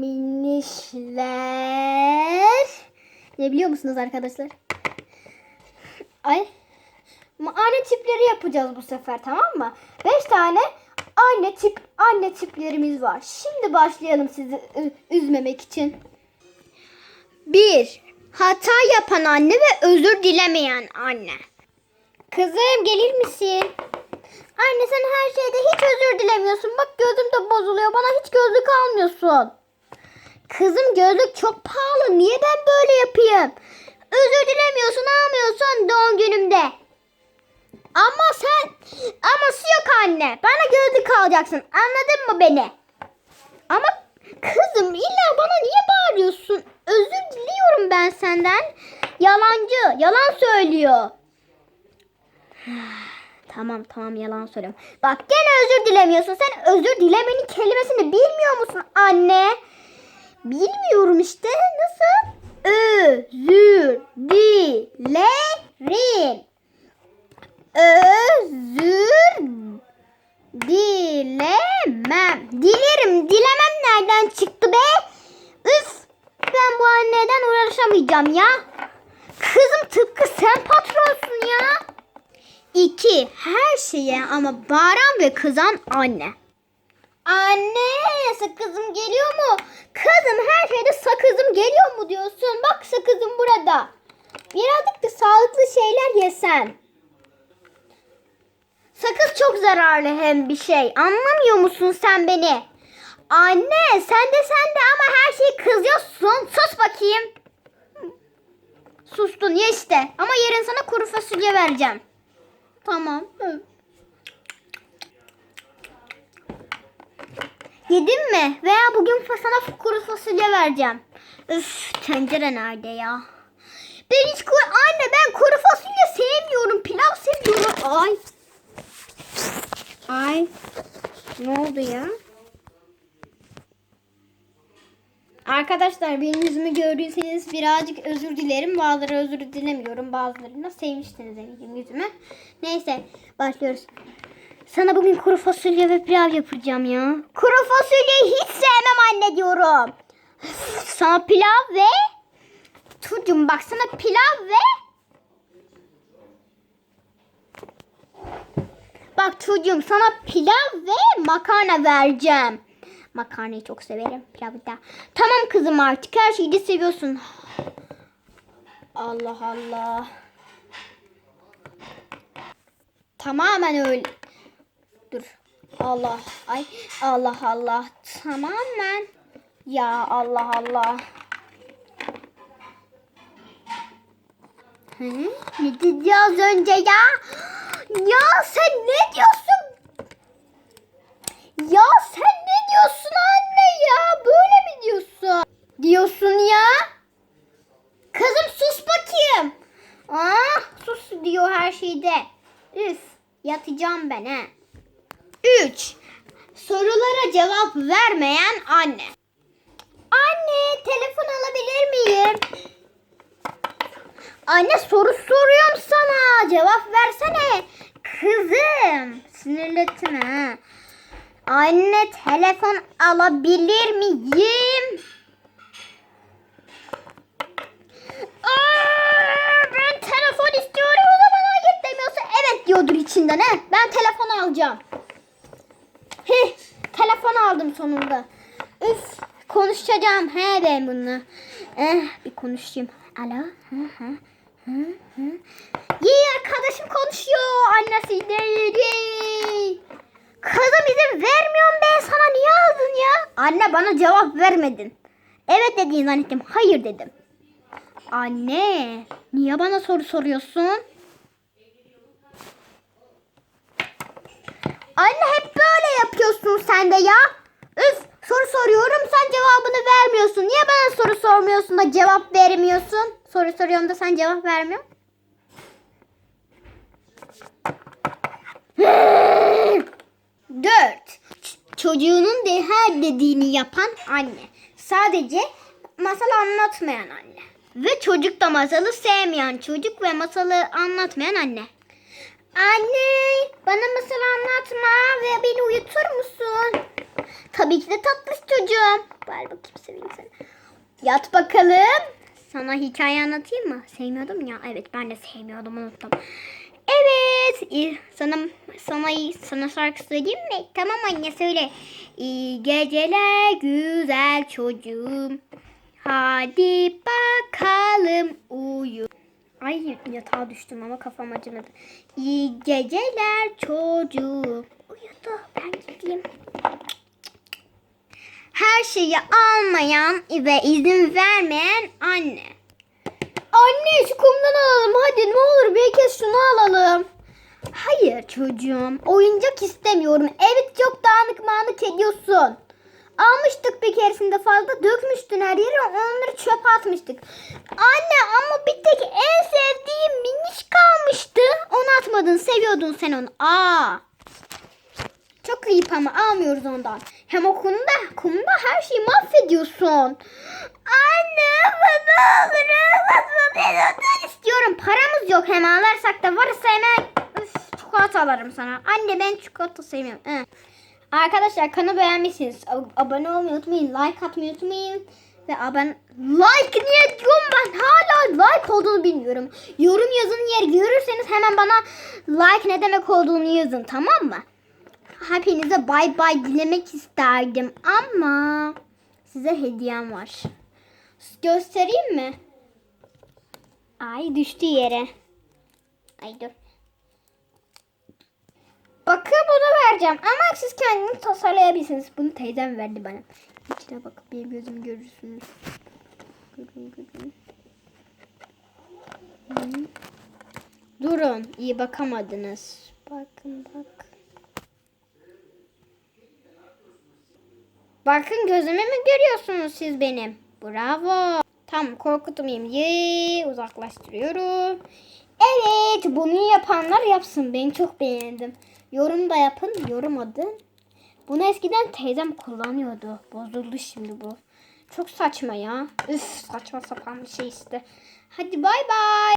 Minişler. Ne biliyor musunuz arkadaşlar? Ay. Anne tipleri yapacağız bu sefer tamam mı? 5 tane anne tip anne tiplerimiz var. Şimdi başlayalım sizi üzmemek için. 1. Hata yapan anne ve özür dilemeyen anne. Kızım gelir misin? Anne sen her şeyde hiç özür dilemiyorsun. Bak gözüm de bozuluyor. Bana hiç gözlük almıyorsun. Kızım gözlük çok pahalı. Niye ben böyle yapayım? Özür dilemiyorsun, almıyorsun doğum günümde. Ama sen aması yok anne. Bana gözlük alacaksın. Anladın mı beni? Ama kızım illa bana niye bağırıyorsun? Özür diliyorum ben senden. Yalancı, yalan söylüyor. Tamam tamam yalan söylüyorum. Bak gene özür dilemiyorsun. Sen özür dilemenin kelimesini bilmiyor musun anne? Bilmiyorum işte. Nasıl? Özür dilerim. Özür dilemem. Dilerim. Dilemem nereden çıktı be? Üf. Ben bu anneden uğraşamayacağım ya. Kızım tıpkı sen patronsun ya. İki, her şeye ama bağıran ve kızan anne. Anne, sakızım geliyor mu? Kızım her şeyde sakızım geliyor mu diyorsun? Bak sakızım burada. Birazcık da sağlıklı şeyler yesen. Sakız çok zararlı hem bir şey. Anlamıyor musun sen beni? Anne, sen de sen de ama her şeyi kızıyorsun. Sus bakayım. Sustun ya işte. Ama yarın sana kuru fasulye vereceğim. Tamam. Hı. Yedin mi? Veya bugün sana kuru fasulye vereceğim. Üf, tencere nerede ya? Ben hiç kuru... Anne ben kuru fasulye sevmiyorum. Pilav seviyorum. Ay. Ay. Ne oldu ya? Arkadaşlar benim yüzümü gördüyseniz birazcık özür dilerim. Bazıları özür dilemiyorum. Bazılarına sevmiştiniz eminim yüzümü. Neyse başlıyoruz. Sana bugün kuru fasulye ve pilav yapacağım ya. Kuru fasulyeyi hiç sevmem anne diyorum. Sana pilav ve Çocuğum bak sana pilav ve Bak çocuğum sana pilav ve makarna vereceğim. Makarnayı çok severim. Pilavı da. Tamam kızım artık her şeyi de seviyorsun. Allah Allah. Tamamen öyle. Dur. Allah. Ay. Allah Allah. Tamamen. Ya Allah Allah. Hı? Ne dedi az önce ya? Ya sen ne diyorsun? Ya sen ne diyorsun anne ya? Böyle mi diyorsun? Diyorsun ya. Kızım sus bakayım. Ah sus diyor her şeyde. Üf yatacağım ben he. 3. Sorulara cevap vermeyen anne. Anne telefon alabilir miyim? Anne soru soruyorum sana. Cevap versene. Kızım. Sinirletme. Anne telefon alabilir miyim? Aa, ben telefon istiyorum o zaman hayır demiyorsa evet diyordur içinden he. Ben telefon alacağım. Heh, telefon aldım sonunda. Üf, konuşacağım he ben bunu. Eh, bir konuşayım. Alo. Hı hı. Hı hı. Yey arkadaşım konuşuyor. Annesi değil. Kızım izin vermiyorum ben sana niye aldın ya? Anne bana cevap vermedin. Evet dediğin zannettim. Hayır dedim. Anne niye bana soru soruyorsun? Anne hep yapıyorsun sen de ya. Üf soru soruyorum sen cevabını vermiyorsun. Niye bana soru sormuyorsun da cevap vermiyorsun? Soru soruyorum da sen cevap vermiyorsun. Dört. Çocuğunun de her dediğini yapan anne. Sadece masal anlatmayan anne. Ve çocuk da masalı sevmeyen çocuk ve masalı anlatmayan anne. Anne bana masal anlatma ve beni uyutur musun? Tabii ki de tatlış çocuğum. Ver bakayım seveyim seni. Yat bakalım. Sana hikaye anlatayım mı? Sevmiyordum ya. Evet ben de sevmiyordum unuttum. Evet. Sana sana sana şarkı söyleyeyim mi? Tamam anne söyle. İyi geceler güzel çocuğum. Hadi bakalım uyu. Ay yatağa düştüm ama kafam acımadı. İyi geceler çocuğum. Uyudu ben gideyim. Her şeyi almayan ve izin vermeyen anne. Anne şu kumdan alalım hadi ne olur bir kez şunu alalım. Hayır çocuğum. Oyuncak istemiyorum. Evet çok dağınık mağınık ediyorsun. Almıştık bir keresinde fazla dökmüştün her yere onları çöpe atmıştık. Anne ama bir tek en sevdiğim miniş kalmıştı. Onu atmadın seviyordun sen onu. Aa. Çok ayıp ama almıyoruz ondan. Hem o kumda, her şeyi mahvediyorsun. Anne bana olur. Ben istiyorum. Paramız yok hem alırsak da varsa hemen çikolata alırım sana. Anne ben çikolata sevmiyorum. Arkadaşlar kanalı beğenmişsiniz. Ab- abone olmayı unutmayın. Like atmayı unutmayın. Ve abone... Like niye diyorum ben? Hala like olduğunu bilmiyorum. Yorum yazın yer görürseniz hemen bana like ne demek olduğunu yazın tamam mı? Hepinize bay bay dilemek isterdim ama size hediyem var. Göstereyim mi? Ay düştü yere. Ay dur. Bakın bunu vereceğim ama siz kendiniz tasarlayabilirsiniz. Bunu teyzem verdi bana. İçine bakıp benim gözümü görürsünüz. Görün görün. Durun iyi bakamadınız. Bakın bak. Bakın gözümü mü görüyorsunuz siz benim? Bravo. Tamam korkutmayayım. Ye uzaklaştırıyorum. Evet bunu yapanlar yapsın. Ben çok beğendim. Yorum da yapın. Yorum adın. Bunu eskiden teyzem kullanıyordu. Bozuldu şimdi bu. Çok saçma ya. Üf saçma sapan bir şey işte. Hadi bay bay.